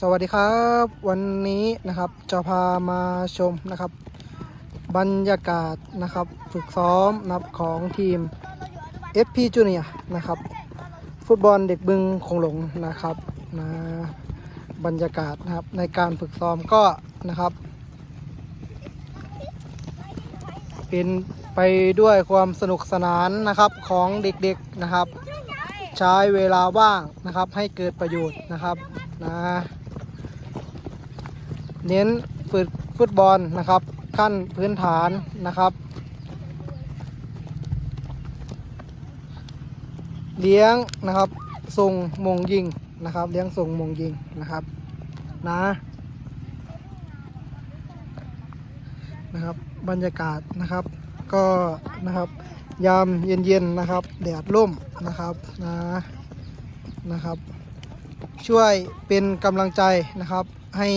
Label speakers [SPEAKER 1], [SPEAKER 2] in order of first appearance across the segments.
[SPEAKER 1] สวัสดีครับวันนี้นะครับจะพามาชมนะครับ บรรยากาศนะครับฝึกซ้อมนับของทีม FP Junior นะครับ ฟุตบอลเด็กบึงคงหลงนะครับนะบรรยากาศนะครับในการฝึกซ้อมก็นะครับ เป็นไปด้วยความสนุกสนานนะครับของเด็กๆนะครับ ใช้เวลาว่างนะครับให้เกิดประโยชน์นะครับนะ เน้นฝึกฟุตบอลนะครับ ขั้นพื้นฐานนะครับ เลี้ยงนะครับส่งมงยิงนะครับ เลี้ยงส่งมงยิงนะครับนะนะครับ บรรยากาศนะครับ ก็นะครับยามเย็นๆนะครับ แดดร่มนะครับนะนะครับ ช่วยเป็นกำลังใจนะครับให้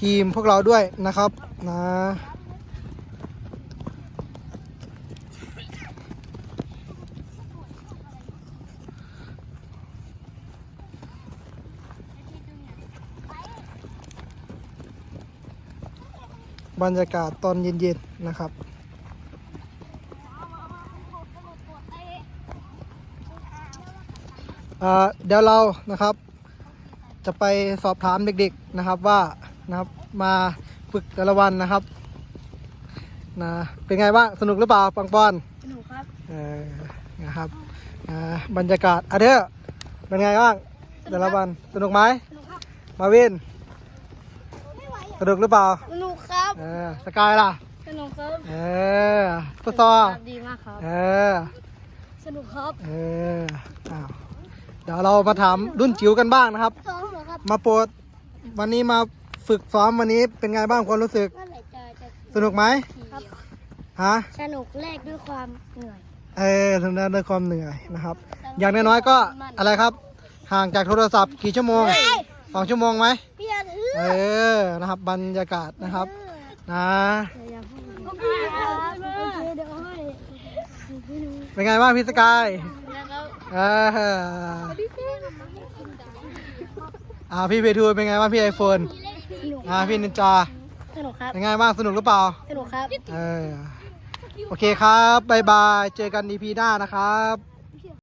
[SPEAKER 1] ทีมพวกเราด้วยนะครับนะบรรยากาศตอนเย็นๆนะครับเเดี๋ยวเรานะครับ จะไปสอบถามเด็กๆนะครับว่า นะครับ มาฝึกแต่ละวันนะครับนะเป็นไงบ้างสนุกหรือเปล่าปังปอน
[SPEAKER 2] สนุกครับ
[SPEAKER 1] เออนะครับอ่าบรรยากาศอะเด้อเป็นไงบ้างแต่ละวันสนุกไหม
[SPEAKER 2] สนุกครับ
[SPEAKER 1] มาวินสนุกหรือเปล่า
[SPEAKER 2] สนุกครับ
[SPEAKER 1] เออสกายล่ะ
[SPEAKER 2] สนุกครับ
[SPEAKER 1] เออฟุตซอล
[SPEAKER 2] ดีมากครับ
[SPEAKER 1] เออ
[SPEAKER 2] สนุกครับ
[SPEAKER 1] เอออ้าวเดี๋ยวเรามาถามรุ่นจิ๋วกันบ้างนะครับ
[SPEAKER 2] ซ้อมเหรอครับ
[SPEAKER 1] มาโปรดวันนี้มา ฝึกซ้อมวันนี้เป็นไงบ้างความรู้สึก
[SPEAKER 2] เมื่อไหร่จะจะ
[SPEAKER 1] สนุกไหม
[SPEAKER 2] ครับ
[SPEAKER 1] ฮะ
[SPEAKER 2] สนุกแลกด้วยความเหนื่อย
[SPEAKER 1] เออทำได้ด้วยความเหนื่อยนะครับ อย่างน้อยๆก็อะไรครับ ห่างจากโทรศัพท์กี่ชั่วโมงสองชั่วโมงไหม
[SPEAKER 2] พี่อาถือ
[SPEAKER 1] เออนะครับ บรรยากาศนะครับนะ
[SPEAKER 2] ก็พี่ครับโอเคเดี๋ยวให้
[SPEAKER 1] เป็นไงบ้างพี่สกาย
[SPEAKER 2] นะครับ
[SPEAKER 1] เอออ่าพี่เพทูลเป็นไงบ้างพี่ไอโฟน
[SPEAKER 2] สนุก
[SPEAKER 1] อ่าพี่นินจา
[SPEAKER 2] สนุกครับ
[SPEAKER 1] เป็นไงบ้างสนุกหรือเปล่า
[SPEAKER 2] สนุกครับ
[SPEAKER 1] เออ โอเคครับบายบาย เจอกัน EP หน้านะครับ